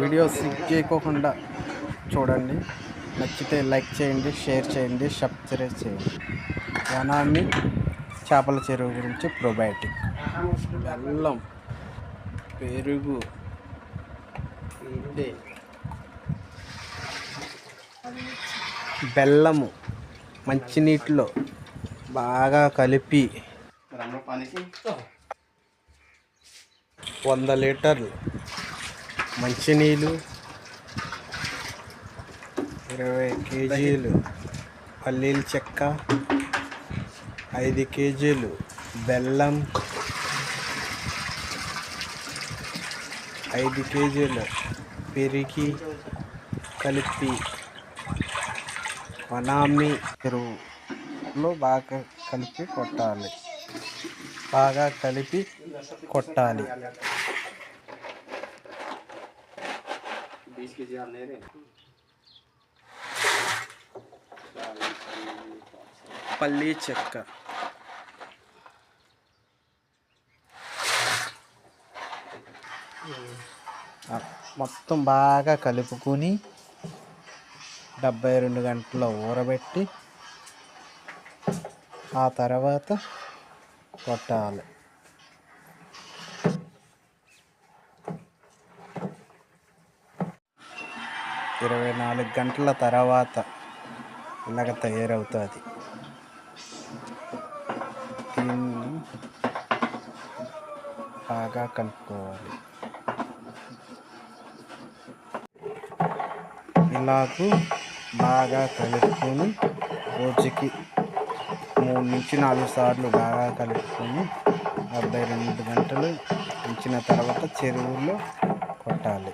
Video skip చేయకోకుండా చూడండి. నచ్చితే లైక్ చేయండి షేర్ చేయండి సబ్స్క్రైబ్ చేయండి. వనాన్ని చేపల చెరువు గురించి ప్రొబయాటిక్. బెల్లం పెరుగు బెల్లము మంచినీటిలో బాగా కలిపి వంద లీటర్లు మంచినీళ్ళు ఇరవై కేజీలు పల్లీల చెక్క ఐదు కేజీలు బెల్లం ఐదు కేజీలు పెరిగి కలిపి వనామి ఎరువులో బాగా కలిపి కొట్టాలి. బాగా కలిపి కొట్టాలి. పల్లీ చెక్క. మొత్తం బాగా కలుపుకొని డెబ్బై రెండు గంటల ఊరబెట్టి ఆ తర్వాత కొట్టాలి. ఇరవై నాలుగు గంటల తర్వాత ఇలాగ తయారవుతుంది. దీన్ని బాగా కలుపుకోవాలి. ఇలాగూ బాగా కలుపుకొని రోజుకి మూడు నుంచి నాలుగు సార్లు బాగా కలుపుకొని డెబ్బై రెండు గంటలు ఉంచిన తర్వాత చెరువులో కొట్టాలి.